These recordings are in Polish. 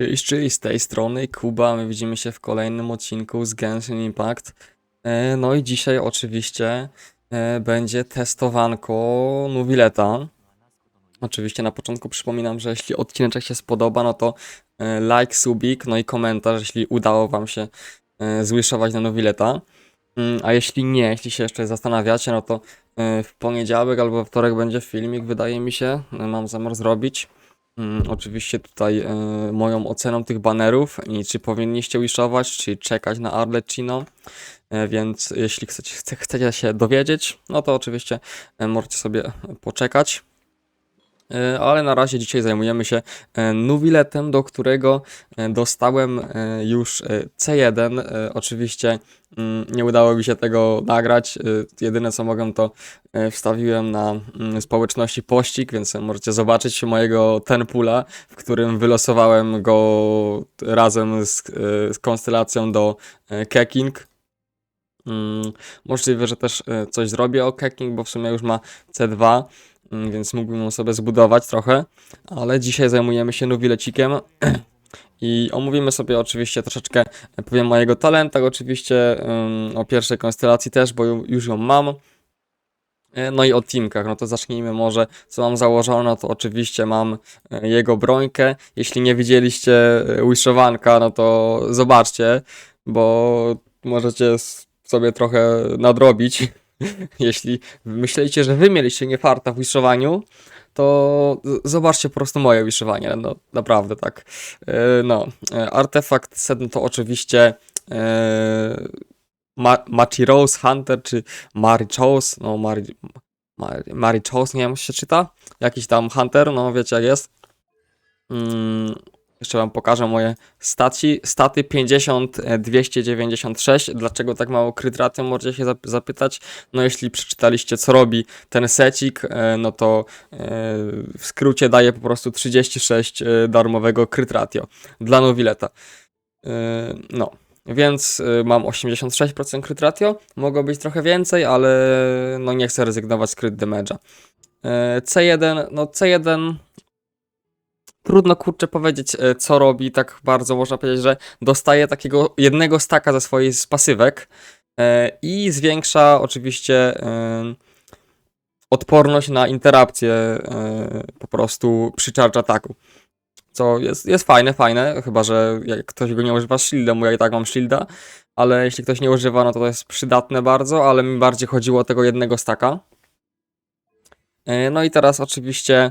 Cześć, cześć, z tej strony Kuba, my widzimy się w kolejnym odcinku z Genshin Impact. E, No i dzisiaj oczywiście e, będzie testowanko Nuvileta. Oczywiście na początku przypominam, że jeśli odcinek się spodoba, no to e, like, subik, no i komentarz, jeśli udało wam się zwiszować na Nuvileta. Mm, A jeśli nie, jeśli się jeszcze zastanawiacie, no to w poniedziałek albo wtorek będzie filmik, wydaje mi się, mam zamiar zrobić. Mm, oczywiście tutaj e, moją oceną tych banerów i czy powinniście wishować, czy czekać na Arlecchino. E, więc jeśli chcecie, chce, chcecie się dowiedzieć, no to oczywiście e, możecie sobie poczekać. E, Ale na razie dzisiaj zajmujemy się e, Nuwiletem, do którego e, dostałem już e, C1. E, Oczywiście mm, nie udało mi się tego nagrać. Jedyne co mogę to wstawiłem na mm, społeczności pościg, więc możecie zobaczyć mojego tenpula, w którym wylosowałem go razem z, z konstelacją do Keking. Mm, Możliwe, że też coś zrobię o Keking, bo w sumie już ma C2, mm, więc mógłbym ją sobie zbudować trochę, ale dzisiaj zajmujemy się Nuvilecikiem. I omówimy sobie oczywiście troszeczkę, e, powiem o jego talentach, oczywiście o pierwszej konstelacji też, bo ju- już ją mam. E, No i o teamkach, no to zacznijmy może, co mam założone, to oczywiście mam e, jego brońkę. Jeśli nie widzieliście wishowanka, no to zobaczcie, bo możecie sobie trochę nadrobić. Jeśli myślicie, że wy mieliście niefarta w wishowaniu, to zobaczcie po prostu moje wishowanie, no naprawdę tak. E, No, e, artefakt sedno to oczywiście e, Ma Machiros Hunter, czy Marichos, no Mari, Mari, Marichos, nie wiem jak się czyta, jakiś tam Hunter, no wiecie jak jest. Mm, jeszcze wam pokażę moje staci, staty 50, e, 296, dlaczego tak mało crit ratio, możecie się zap- zapytać, no jeśli przeczytaliście co robi ten secik, e, no to e, w skrócie daje po prostu 36 e, darmowego crit ratio dla Novileta. E, No, więc mam 86% crit ratio. Mogło być trochę więcej, ale no nie chcę rezygnować z crit damage'a. E, C1, no C1 trudno kurczę powiedzieć e, co robi, tak bardzo można powiedzieć, że dostaje takiego jednego staka ze swoich z pasywek e, i zwiększa oczywiście e, odporność na interakcję e, po prostu przy charge ataku. Co jest, jest fajne, fajne, chyba że jak ktoś go nie używa z shieldem, bo ja i tak mam shielda, ale jeśli ktoś nie używa, no to to jest przydatne bardzo, ale mi bardziej chodziło o tego jednego staka. No i teraz oczywiście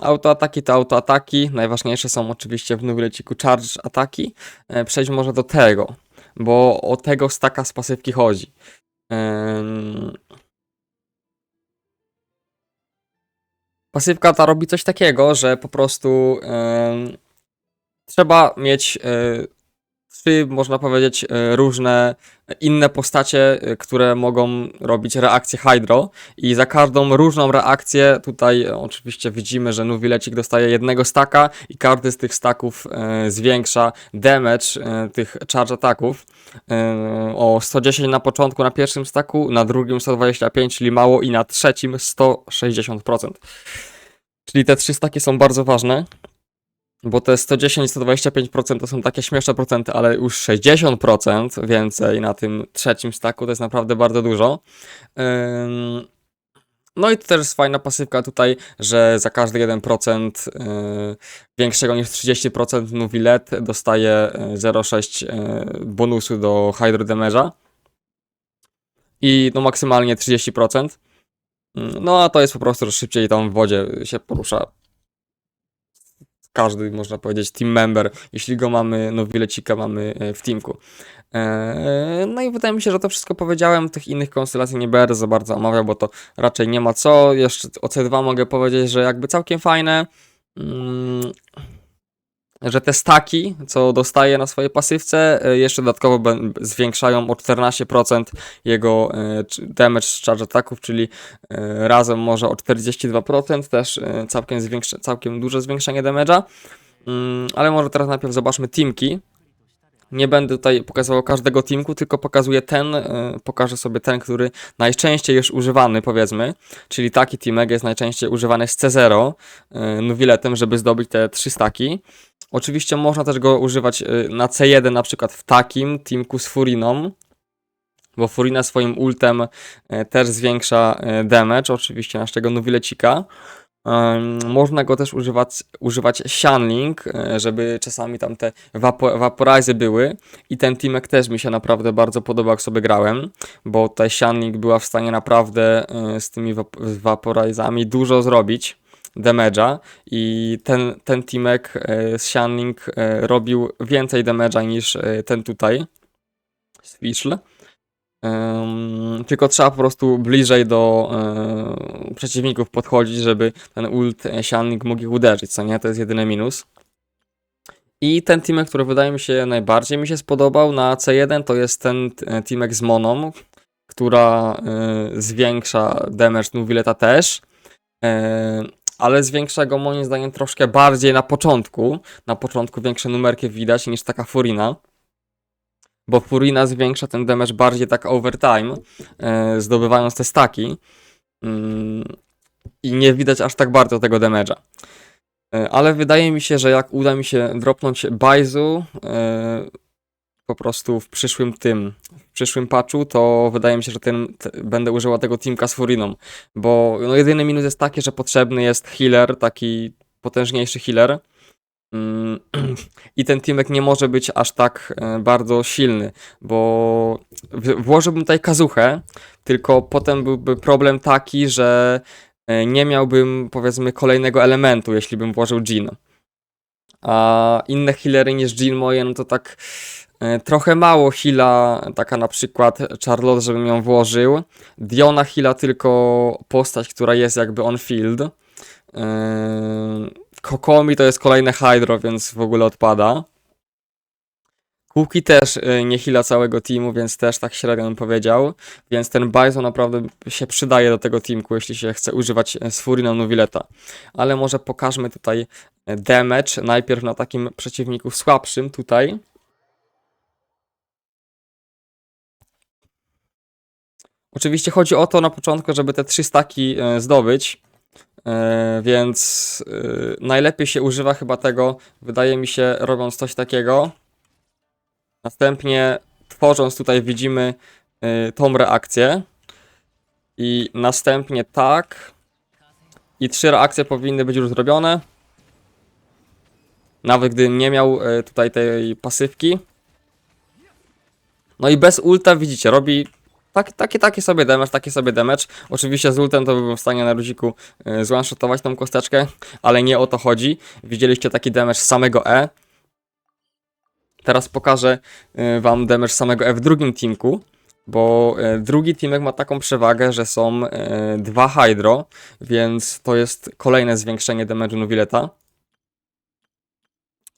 autoataki to autoataki, najważniejsze są oczywiście w Nuvileciku charge ataki. E, Przejdźmy może do tego, bo o tego staka z pasywki chodzi. Pasywka ta robi coś takiego, że po prostu trzeba mieć e, trzy, można powiedzieć, e, różne inne postacie, e, które mogą robić reakcję Hydro i za każdą różną reakcję tutaj e, oczywiście widzimy, że Nuvilecik dostaje jednego staka i każdy z tych staków zwiększa damage tych charge ataków o 110 na początku na pierwszym staku, na drugim 125, czyli mało i na trzecim 160%. Czyli te trzy staki są bardzo ważne. Bo te 110-125% to są takie śmieszne procenty, ale już 60% więcej na tym trzecim staku to jest naprawdę bardzo dużo. No i to też jest fajna pasywka tutaj, że za każdy 1% yy, większego niż 30% Nuvilet dostaje yy, 0,6 yy, bonusu do Hydro Damage'a. I no maksymalnie 30%. Ym, No a to jest po prostu, że szybciej tam w wodzie się porusza każdy, można powiedzieć, team member, jeśli go mamy, no Wilecika mamy e, w teamku. E, No i wydaje mi się, że to wszystko powiedziałem, tych innych konstelacji nie będę za bardzo omawiał, bo to raczej nie ma co. Jeszcze o C2 mogę powiedzieć, że jakby całkiem fajne, mm, że te staki, co dostaje na swojej pasywce, e, jeszcze dodatkowo zwiększają o 14% jego e, damage charge ataków, czyli e, razem może o 42%, też całkiem, całkiem duże zwiększenie damage'a. Mm, Ale może teraz najpierw zobaczmy teamki. Nie będę tutaj pokazywał każdego teamku, tylko pokazuję ten, pokażę sobie ten, który najczęściej jest używany, powiedzmy. Czyli taki teamek jest najczęściej używany z C0 e, Nuviletem, żeby zdobyć te trzy staki. Oczywiście można też go używać y, na C1 na przykład w takim teamku z Furiną, bo Furina swoim ultem e, też zwiększa e, damage, oczywiście naszego Nuwilecika. Em, Można go też używać, używać Shanling, żeby czasami tam te vapo, vaporize były i ten teamek też mi się naprawdę bardzo podobał jak sobie grałem, bo ta Shanling była w stanie naprawdę z tymi vap vaporizami dużo zrobić damage'a i ten, ten teamek e, z Shanling e, robił więcej damage'a niż e, ten tutaj z Fischl. Ym, tylko trzeba po prostu bliżej do e, przeciwników podchodzić, żeby ten ult Shanling mógł ich uderzyć, co nie? To jest jedyny minus. I ten teamek, który wydaje mi się najbardziej mi się spodobał na C1, to jest ten teamek z Moną, która e, zwiększa damage Nuvileta też, e, ale zwiększa go moim zdaniem troszkę bardziej na początku. Na początku większe numerki widać niż taka Furina bo Furina zwiększa ten damage bardziej tak overtime, e, zdobywając te staki mm, i nie widać aż tak bardzo tego damage'a. E, ale wydaje mi się, że jak uda mi się dropnąć Baizu e, po prostu w przyszłym tym, w przyszłym patchu, to wydaje mi się, że ten, te, będę używał tego teamka z Furiną, bo no, jedyny minus jest taki, że potrzebny jest healer, taki potężniejszy healer, Mm, I ten teamek nie może być aż tak e, bardzo silny, bo włożyłbym tutaj kazuchę, tylko potem byłby problem taki, że e, nie miałbym powiedzmy kolejnego elementu, jeśli bym włożył Jin. A inne healery niż Jin moje, no to tak trochę mało heala, taka na przykład Charlotte, żebym ją włożył. Diona heala tylko postać, która jest jakby on field. Yy, Kokomi to jest kolejne Hydro, więc w ogóle odpada. Kuki też yy, nie hila całego teamu, więc też tak średnio bym powiedział. Więc ten Bison naprawdę się przydaje do tego teamku, jeśli się chce używać e, z Furina Nuvileta. Ale może pokażmy tutaj e, damage, najpierw na takim przeciwniku słabszym tutaj. Oczywiście chodzi o to na początku, żeby te trzy staki e, zdobyć. E, więc e, najlepiej się używa chyba tego, wydaje mi się, robiąc coś takiego. Następnie tworząc tutaj widzimy tą reakcję. I następnie tak. I trzy reakcje powinny być już zrobione. Nawet gdybym nie miał tutaj tej pasywki. No i bez ulta widzicie, robi tak, taki, taki sobie damage, taki sobie damage. Oczywiście z ultem to byłbym w stanie na luziku y, zwanshotować tą kosteczkę, ale nie o to chodzi. Widzieliście taki damage z samego E. Teraz pokażę y, wam damage samego E w drugim teamku, bo y, drugi teamek ma taką przewagę, że są dwa Hydro, więc to jest kolejne zwiększenie damage'u Nuvileta.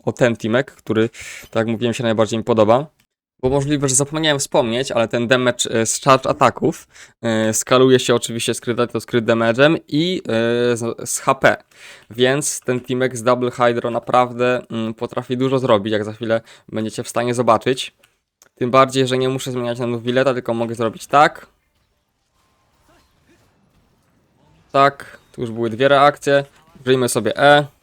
O ten teamek, który, tak jak mówiłem, się najbardziej mi podoba. Bo możliwe, że zapomniałem wspomnieć, ale ten damage e, z charge ataków e, skaluje się oczywiście z crit to z damage'em i e, z, HP. Więc ten teamek z Double Hydro naprawdę mm, potrafi dużo zrobić, jak za chwilę będziecie w stanie zobaczyć. Tym bardziej, że nie muszę zmieniać na Nuvileta, tylko mogę zrobić tak. Tak, tu już były dwie reakcje. Użyjmy sobie E.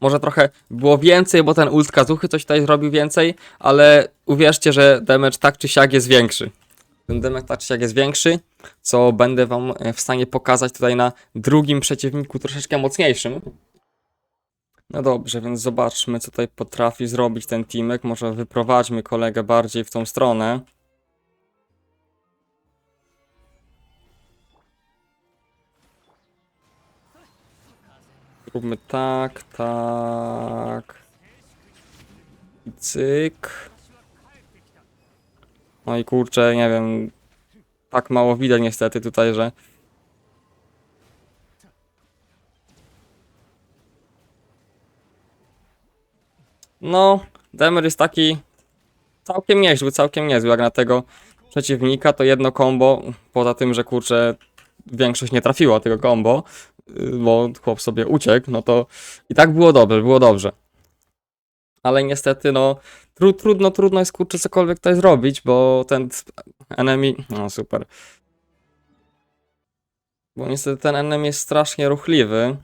Może trochę było więcej, bo ten ult Kazuchy coś tutaj zrobił więcej, ale uwierzcie, że damage tak czy siak jest większy. Ten damage tak czy siak jest większy, co będę wam e, w stanie pokazać tutaj na drugim przeciwniku troszeczkę mocniejszym. No dobrze, więc zobaczmy co tutaj potrafi zrobić ten teamek. Może wyprowadźmy kolegę bardziej w tą stronę. Zróbmy tak, tak. I cyk. No i kurczę, nie wiem. Tak mało widać niestety tutaj, że. No, Demer jest taki całkiem niezły, całkiem niezły. Jak na tego przeciwnika, to jedno combo, poza tym, że kurczę, większość nie trafiła tego combo, bo chłop sobie uciekł, no to i tak było dobrze, było dobrze. Ale niestety, no, tru, trudno, trudno jest kurczę cokolwiek tutaj zrobić, bo ten enemy, no super. Bo niestety ten enemy jest strasznie ruchliwy.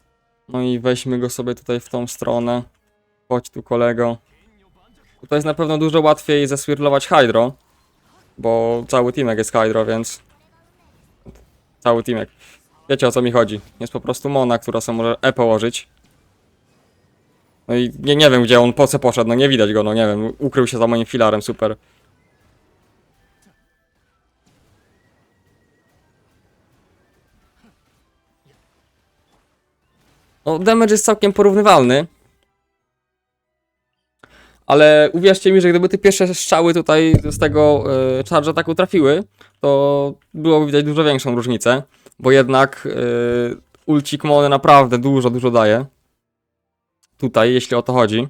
No i weźmy go sobie tutaj w tą stronę. Chodź tu kolego. Tutaj jest na pewno dużo łatwiej zeswirlować Hydro. Bo cały teamek jest Hydro, więc... Cały teamek. Wiecie o co mi chodzi. Jest po prostu Mona, która sobie może E położyć. No i nie, nie wiem gdzie on, po co poszedł, no nie widać go, no nie wiem. Ukrył się za moim filarem, super. No, damage jest całkiem porównywalny. Ale uwierzcie mi, że gdyby te pierwsze strzały tutaj z tego y, charge ataku trafiły, to byłoby widać dużo większą różnicę, bo jednak y, ulcik Mony naprawdę dużo, dużo daje. Tutaj, jeśli o to chodzi.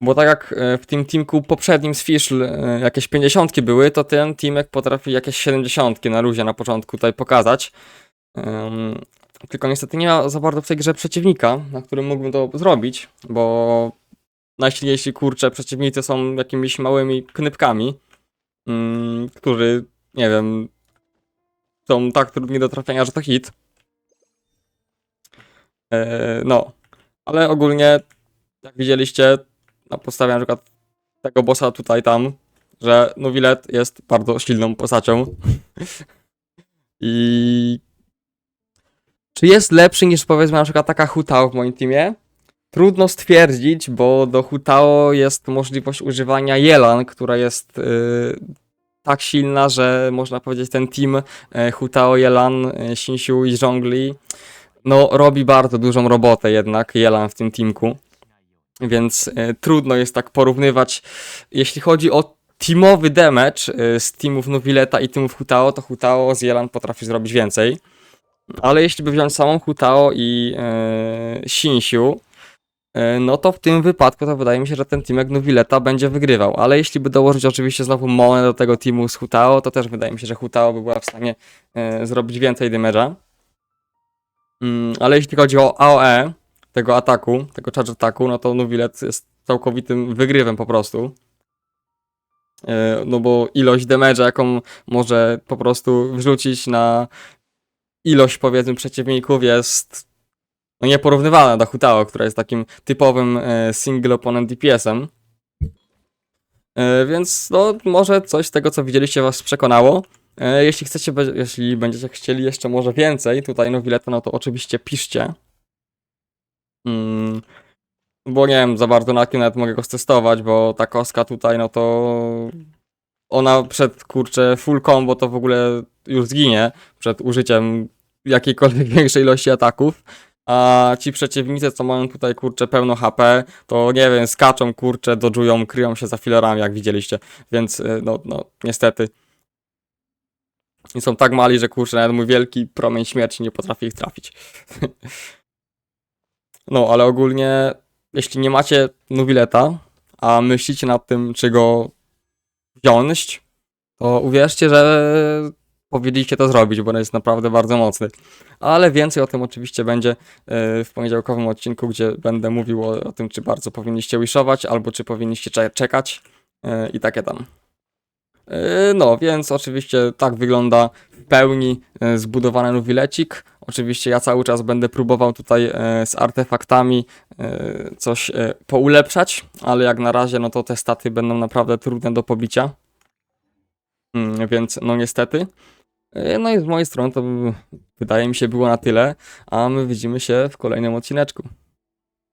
Bo tak jak y, w tym teamku poprzednim z Fischl jakieś 50 były, to ten teamek potrafi jakieś 70 na luzie na początku tutaj pokazać. Ym, tylko niestety nie ma za bardzo w tej grze przeciwnika, na którym mógłbym to zrobić, bo najsilniejsi kurcze przeciwnicy są jakimiś małymi knypkami, mm, którzy, nie wiem, są tak trudni do trafienia, że to hit. E, no, ale ogólnie, jak widzieliście, na podstawie na przykład tego bossa tutaj, tam, że Nuwilet jest bardzo silną postacią. I czy jest lepszy niż powiedzmy na przykład taka Hutao w moim teamie? Trudno stwierdzić, bo do Hutao jest możliwość używania Jelan, która jest y, tak silna, że można powiedzieć ten team y, Hutao, Jelan, y, Shinsiu i Zhongli no robi bardzo dużą robotę jednak Jelan w tym teamku. Więc y, trudno jest tak porównywać. Jeśli chodzi o teamowy damage y, z teamów Novileta i teamów Hutao, to Hutao z Jelan potrafi zrobić więcej. Ale jeśli by wziąć samą Hutao i e, Shinsiu, no to w tym wypadku to wydaje mi się, że ten teamek Nuvileta będzie wygrywał. Ale jeśli by dołożyć oczywiście znowu Monę do tego teamu z Hutao, to też wydaje mi się, że Hutao by była w stanie e, zrobić więcej damage'a. Mm, ale jeśli chodzi o AOE tego ataku, tego charge ataku, no to Nuvilet jest całkowitym wygrywem po prostu. E, No bo ilość damage'a, jaką może po prostu wrzucić na ilość powiedzmy przeciwników jest no nieporównywalna do Hutao, która jest takim typowym e, single opponent DPS-em. E, więc no może coś z tego co widzieliście was przekonało. E, jeśli chcecie, jeśli będziecie chcieli jeszcze może więcej tutaj Novileta, no to oczywiście piszcie. Mm, bo nie wiem za bardzo na kim nawet mogę go stestować, bo ta kostka tutaj no to ona przed kurczę full combo to w ogóle już zginie przed użyciem jakiejkolwiek większej ilości ataków. A ci przeciwnicy, co mają tutaj kurczę pełno HP, to nie wiem, skaczą, kurczę, dodżują, kryją się za filarami, jak widzieliście. Więc y, no, no niestety. I są tak mali, że kurczę, nawet mój wielki promień śmierci nie potrafi ich trafić. no, ale ogólnie, jeśli nie macie Nuvileta, a myślicie nad tym, czy go wziąć, to uwierzcie, że powinniście to zrobić, bo on jest naprawdę bardzo mocny. Ale więcej o tym oczywiście będzie e, w poniedziałkowym odcinku, gdzie będę mówił o, o tym, czy bardzo powinniście wishować, albo czy powinniście cze- czekać e, i takie tam. E, No, więc oczywiście tak wygląda w pełni zbudowany Nuwilecik. Oczywiście ja cały czas będę próbował tutaj z artefaktami coś poulepszać, ale jak na razie no to te staty będą naprawdę trudne do pobicia. Mm, Więc no niestety. E, No i z mojej strony to wydaje mi się było na tyle, a my widzimy się w kolejnym odcineczku.